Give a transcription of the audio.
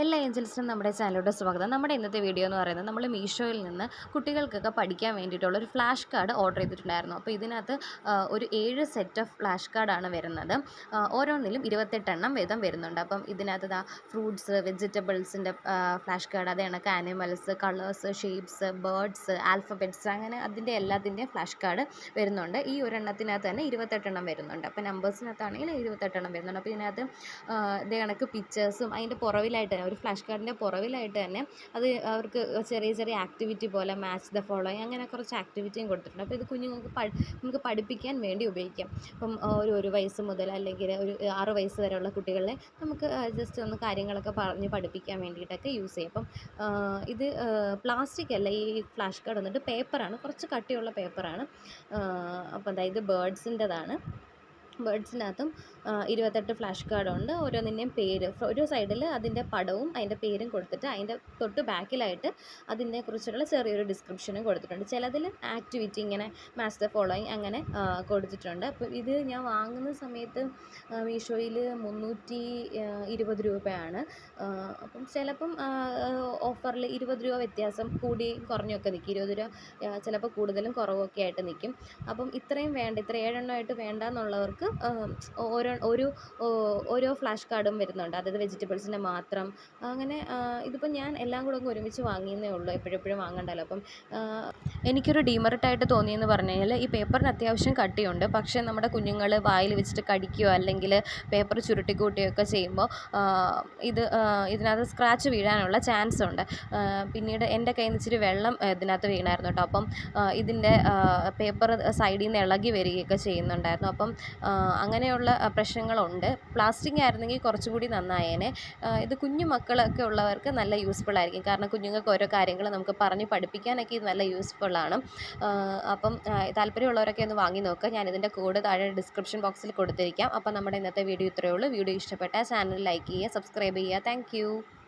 എല്ലാ ഏഞ്ചൽസിനും നമ്മുടെ ചാനലിലോട്ട് സ്വാഗതം. നമ്മുടെ ഇന്നത്തെ വീഡിയോ എന്ന് പറയുന്നത് നമ്മൾ മീഷോയിൽ നിന്ന് കുട്ടികൾക്കൊക്കെ പഠിക്കാൻ വേണ്ടിയിട്ടുള്ള ഒരു ഫ്ലാഷ് കാർഡ് ഓർഡർ ചെയ്തിട്ടുണ്ടായിരുന്നു. അപ്പോൾ ഇതിനകത്ത് ഒരു ഏഴ് സെറ്റ് ഓഫ് ഫ്ലാഷ് കാർഡാണ് വരുന്നത്. ഓരോന്നിലും ഇരുപത്തെട്ടെണ്ണം വീതം വരുന്നുണ്ട്. അപ്പം ഇതിനകത്ത് ഫ്രൂട്ട്സ് വെജിറ്റബിൾസിന്റെ ഫ്ലാഷ് കാർഡ് അതേ കണക്ക് animals colours shapes birds alphabets അങ്ങനെ അതിന്റെ എല്ലാത്തിന്റെയും ഫ്ലാഷ് കാർഡ് വരുന്നുണ്ട്. ഈ ഒരെണ്ണത്തിനകത്ത് തന്നെ ഇരുപത്തെട്ടെണ്ണം വരുന്നുണ്ട്. അപ്പോൾ നമ്പേഴ്സിനകത്താണെങ്കിൽ ഇരുപത്തെട്ടെണ്ണം വരുന്നുണ്ട്. അപ്പോൾ ഇതിനകത്ത് ഇതേ കണക്ക് പിക്ചേഴ്സും അതിന്റെ പുറവിലായിട്ട് ഒരു ഫ്ലാഷ് കാർഡിന്റെ പുറവിലായിട്ട് തന്നെ അത് അവർക്ക് ചെറിയ ചെറിയ ആക്ടിവിറ്റി പോലെ മാച്ച് ദ ഫോളോയിങ് അങ്ങനെ കുറച്ച് ആക്ടിവിറ്റിയും കൊടുത്തിട്ടുണ്ട്. അപ്പോൾ ഇത് കുഞ്ഞുങ്ങൾക്ക് നമുക്ക് പഠിപ്പിക്കാൻ വേണ്ടി ഉപയോഗിക്കാം. ഇപ്പം ഒരു ഒരു വയസ്സ് മുതൽ അല്ലെങ്കിൽ ഒരു ആറ് വയസ്സ് വരെയുള്ള കുട്ടികളെ നമുക്ക് ജസ്റ്റ് ഒന്ന് കാര്യങ്ങളൊക്കെ പറഞ്ഞ് പഠിപ്പിക്കാൻ വേണ്ടിയിട്ടൊക്കെ യൂസ് ചെയ്യും. അപ്പം ഇത് പ്ലാസ്റ്റിക് അല്ല ഈ ഫ്ലാഷ് കാർഡ് വന്നിട്ട് പേപ്പറാണ് കുറച്ച് കട്ടിയുള്ള പേപ്പറാണ് അപ്പോൾ അതായത് ബേർഡ്സിന്റെതാണ് ബേർഡ്സിനകത്തും ആ, ഇരുപത്തെട്ട് ഫ്ലാഷ് കാർഡുണ്ട്. ഓരോന്നിന്റെയും പേര്. ഒരു സൈഡിൽ അതിന്റെ പടവും അതിന്റെ പേരും കൊടുത്തിട്ട് അതിന്റെ തൊട്ട് ബാക്കിലായിട്ട് അതിനെ കുറിച്ചിട്ടുള്ള ചെറിയൊരു ഡിസ്ക്രിപ്ഷനും കൊടുത്തിട്ടുണ്ട്. ചിലതിൽ ആക്ടിവിറ്റി ഇങ്ങനെ മാച്ച് ദ ഫോളോയിങ് അങ്ങനെ കൊടുത്തിട്ടുണ്ട്. അപ്പോൾ ഇത് ഞാൻ വാങ്ങുന്ന സമയത്ത് മീഷോയിൽ മുന്നൂറ്റി ഇരുപത് രൂപയാണ്. അപ്പം ചിലപ്പം ഓഫറിൽ ഇരുപത് രൂപ വ്യത്യാസം കൂടി കുറഞ്ഞൊക്കെ നിൽക്കും ഇരുപത് രൂപ ചിലപ്പോൾ കൂടുതലും കുറവൊക്കെ ആയിട്ട് നിൽക്കും അപ്പം ഇത്രയും വേണ്ട ഇത്ര ഏഴെണ്ണമായിട്ട് വേണ്ട എന്നുള്ളവർക്ക് ഓരോ ഒരു ഓരോ ഫ്ലാഷ് കാർഡും വരുന്നുണ്ട്. അതായത് വെജിറ്റബിൾസിന്റെ മാത്രം. അങ്ങനെ ഇതിപ്പോ ഇതിപ്പോൾ ഞാൻ എല്ലാം കൂടെ ഒരുമിച്ച് വാങ്ങിയെന്നേ ഉള്ളൂ. എപ്പോഴെപ്പോഴും വാങ്ങണ്ടല്ലോ. അപ്പം എനിക്കൊരു ഡീമറിട്ടായിട്ട് തോന്നിയെന്ന് പറഞ്ഞു കഴിഞ്ഞാൽ ഈ പേപ്പറിന് അത്യാവശ്യം കട്ടിയുണ്ട്. പക്ഷേ നമ്മുടെ കുഞ്ഞുങ്ങൾ വായിൽ വെച്ചിട്ട് കടിക്കുകയോ അല്ലെങ്കിൽ പേപ്പർ ചുരുട്ടിക്കൂട്ടുകയൊക്കെ ചെയ്യുമ്പോൾ ഇത് ഇതിനകത്ത് സ്ക്രാച്ച് വീഴാനുള്ള ചാൻസ് ഉണ്ട്. പിന്നീട് എന്റെ കയ്യിൽ നിന്ന് ഇച്ചിരി വെള്ളം ഇതിനകത്ത് വീണായിരുന്നു കേട്ടോ അപ്പം ഇതിന്റെ പേപ്പർ സൈഡിൽ നിന്ന് ഇളകി വരികയൊക്കെ ചെയ്യുന്നുണ്ടായിരുന്നു. അപ്പം അങ്ങനെയുള്ള പ്രശ്നങ്ങളുണ്ട്. പ്ലാസ്റ്റിക് ആയിരുന്നെങ്കിൽ കുറച്ചുകൂടി നന്നായേനെ. ഇത് കുഞ്ഞു മക്കളൊക്കെ ഉള്ളവർക്ക് നല്ല യൂസ്ഫുൾ ആയിരിക്കും. കാരണം കുഞ്ഞുങ്ങൾക്ക് ഓരോ കാര്യങ്ങൾ നമുക്ക് പറഞ്ഞ് പഠിപ്പിക്കാനൊക്കെ ഇത് നല്ല യൂസ്ഫുൾ ആണ്. അപ്പം താല്പര്യമുള്ളവരൊക്കെ ഒന്ന് വാങ്ങി നോക്കുക. ഞാൻ ഇതിന്റെ കോഡ് താഴെ ഡിസ്ക്രിപ്ഷൻ ബോക്സിൽ കൊടുത്തിരിക്കാം. അപ്പം നമ്മുടെ ഇന്നത്തെ വീഡിയോ ഇത്രയേ ഉള്ളൂ. വീഡിയോ ഇഷ്ടപ്പെട്ടാൽ ചാനൽ ലൈക്ക് ചെയ്യുക സബ്സ്ക്രൈബ് ചെയ്യുക. താങ്ക്